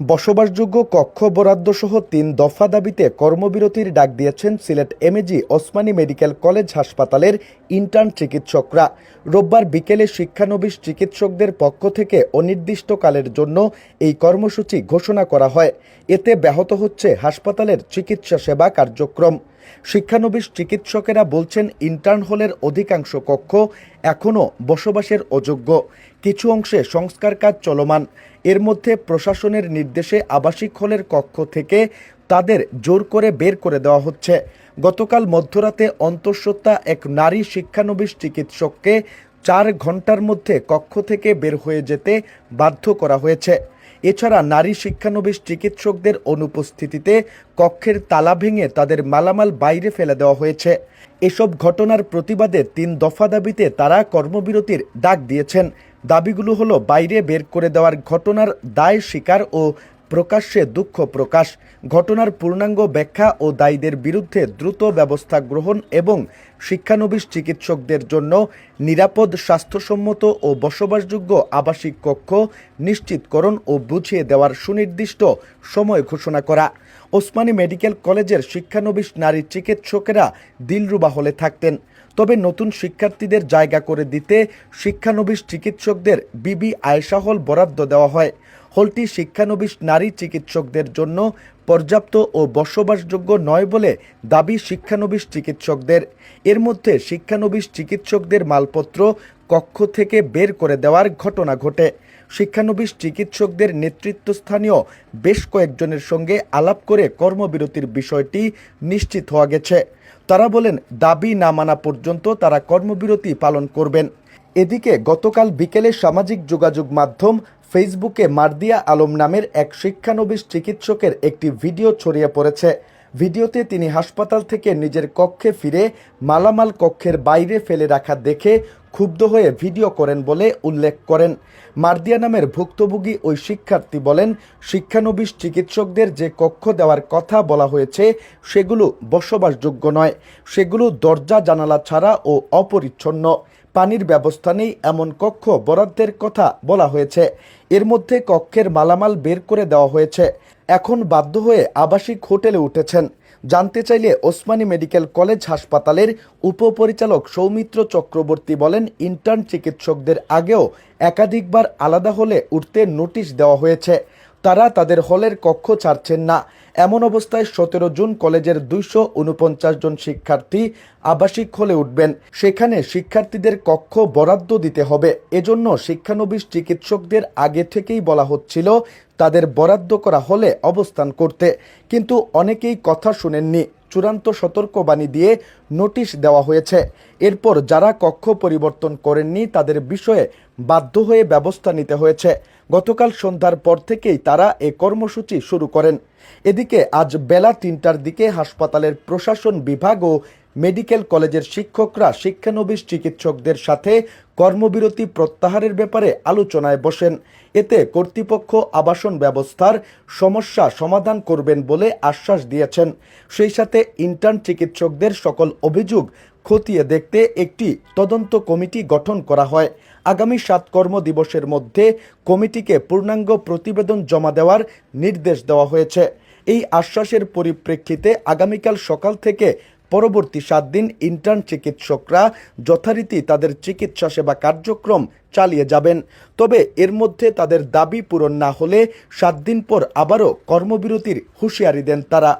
বসবাসযোগ্য কক্ষ বরাদ্দ সহ তিন দফা দাবিতে কর্মবিরতির ডাক দিয়েছেন Sylhet MAG Osmani medical college হাসপাতালের ইন্টার্ন চিকিৎসকরা। রোববার বিকেলে শিক্ষানবিশ চিকিৎসকদের পক্ষ থেকে অনির্দিষ্টকালের জন্য এই কর্মসূচি ঘোষণা করা হয়। এতে ব্যাহত হচ্ছে হাসপাতালের চিকিৎসা সেবা কার্যক্রম। শিক্ষানবিশ চিকিৎসকেরা বলছেন ইন্টার্ন হলের অধিকাংশ কক্ষ এখনও বসবাসের অযোগ্য। কিছু অংশে সংস্কার কাজ চলমান। এর মধ্যে প্রশাসনের নির্দেশে আবাসিক হলের কক্ষ থেকে তাদের জোর করে বের করে দেওয়া হচ্ছে। গতকাল মধ্যরাতে অন্তঃসত্ত্বা এক নারী শিক্ষানবিশ চিকিৎসককে চার ঘণ্টার মধ্যে কক্ষ থেকে বের হয়ে যেতে বাধ্য করা হয়েছে। এছাড়া নারী শিক্ষানবিশ চিকিৎসকদের অনুপস্থিতিতে কক্ষের তালা ভেঙে তাদের মালামাল বাইরে ফেলে দেওয়া হয়েছে। এসব ঘটনার প্রতিবাদে তিন দফা দাবিতে তারা কর্মবিরতির ডাক দিয়েছেন। দাবিগুলো হলো বাইরে বের করে দেওয়ার ঘটনার দায় স্বীকার ও প্রকাশ্যে দুঃখ প্রকাশ, ঘটনার পূর্ণাঙ্গ ব্যাখ্যা ও দায়ীদের বিরুদ্ধে দ্রুত ব্যবস্থা গ্রহণ এবং শিক্ষানবিশ চিকিৎসকদের জন্য নিরাপদ, স্বাস্থ্যসম্মত ও বসবাসযোগ্য আবাসিক কক্ষ নিশ্চিতকরণ ও বুঝিয়ে দেওয়ার সুনির্দিষ্ট সময় ঘোষণা করা। ওসমানী মেডিকেল কলেজের শিক্ষানবিশ নারী চিকিৎসকেরা দিলরুবা হলে থাকতেন। তবে নতুন শিক্ষার্থীদের জায়গা করে দিতে শিক্ষানবিশ চিকিৎসকদের বিবি আয়েশা হল বরাদ্দ দেওয়া হয়। হলটি শিক্ষানবিশ নারী চিকিৎসকদের জন্য পর্যাপ্ত ও বসবাসযোগ্য নয় বলে দাবি শিক্ষানবিশ চিকিৎসকদের। এর মধ্যে শিক্ষানবিশ চিকিৎসকদের মালপত্র কক্ষ থেকে বের করে দেওয়ার ঘটনা ঘটে। শিক্ষানবিশ চিকিৎসকদের নেতৃত্বস্থানীয় বেশ কয়েকজনের সঙ্গে আলাপ করে কর্মবিরতির বিষয়টি নিশ্চিত হওয়া গেছে। তারা বলেন, দাবি না মানা পর্যন্ত তারা কর্মবিরতি পালন করবেন। এদিকে গতকাল বিকেলে সামাজিক যোগাযোগ মাধ্যম ফেসবুকে মার্দিয়া আলম নামের এক শিক্ষানবিশ চিকিৎসকের একটি ভিডিও ছড়িয়ে পড়েছে। ভিডিওতে তিনি হাসপাতাল থেকে নিজের কক্ষে ফিরে মালামাল কক্ষের বাইরে ফেলে রাখা দেখে ক্ষুব্ধ হয়ে ভিডিও করেন বলে উল্লেখ করেন। মার্দিয়া নামের ভুক্তভোগী ওই শিক্ষার্থী বলেন, শিক্ষানবিশ চিকিৎসকদের যে কক্ষ দেওয়ার কথা বলা হয়েছে, সেগুলো বসবাসযোগ্য নয়। সেগুলো দরজা, জানালা ছাড়া ও অপরিচ্ছন্ন। পানির ব্যবস্থা নেই, এমন কক্ষ বরাদ্দের কথা বলা হয়েছে। এর মধ্যে কক্ষের মালামাল বের করে দেওয়া হয়েছে। এখন বাধ্য হয়ে আবাসিক হোটেলে উঠেছেন। জানতে চাইলে ওসমানী মেডিকেল কলেজ হাসপাতালের উপপরিচালক সৌমিত্র চক্রবর্তী বলেন, ইন্টার্ন চিকিৎসকদের আগেও একাধিকবার আলাদা হলে উঠতে নোটিশ দেওয়া হয়েছে। তারা তাদের হলের কক্ষ ছাড়ছেন না। এমন অবস্থায় সতেরো জুন কলেজের দুইশো উনপঞ্চাশ জন শিক্ষার্থী আবাসিক হলে উঠবেন। সেখানে শিক্ষার্থীদের কক্ষ বরাদ্দ দিতে হবে। এজন্য শিক্ষানবিশ চিকিৎসকদের আগে থেকেই বলা হচ্ছিল, তাদের বরাদ্দ করা হলে অবস্থান করতে। কিন্তু অনেকেই কথা শুনেননি। চূড়ান্ত সতর্কবাণী দিয়ে নোটিশ দেওয়া হয়েছে। এরপর যারা কক্ষ পরিবর্তন করেননি, তাদের বিষয়ে বাধ্য হয়ে ব্যবস্থা নিতে হয়েছে। গতকাল সন্ধ্যার পর থেকেই তারা এ কর্মসূচি শুরু করেন। এদিকে আজ বেলা তিনটার দিকে হাসপাতালের প্রশাসন বিভাগ ও মেডিকেল কলেজের শিক্ষকরা, শিক্ষানবিশ চিকিৎসকদের সাথে কর্মবিরতি প্রত্যাহারের ব্যাপারে আলোচনায় বসেন। এতে কর্তৃপক্ষ আবাসন ব্যবস্থার সমস্যা সমাধান করবেন বলে আশ্বাস দিয়েছেন। সেই সাথে ইন্টার্ন চিকিৎসকদের সকল অভিযোগ খতিয়ে দেখতে একটি তদন্ত কমিটি গঠন করা হয়। আগামী সাত কর্ম দিবসের মধ্যে কমিটিকে পূর্ণাঙ্গ প্রতিবেদন জমা দেওয়ার নির্দেশ দেওয়া হয়েছে। এই আশ্বাসের পরিপ্রেক্ষিতে আগামীকাল সকাল থেকে পরবর্তী সাত দিন ইন্টার্ন চিকিৎসকরা যথারীতি তাদের চিকিৎসা সেবা কার্যক্রম চালিয়ে যাবেন। তবে এর মধ্যে তাদের দাবি পূরণ না হলে সাত দিন পর আবারও কর্মবিরতির হুঁশিয়ারি দেন তারা।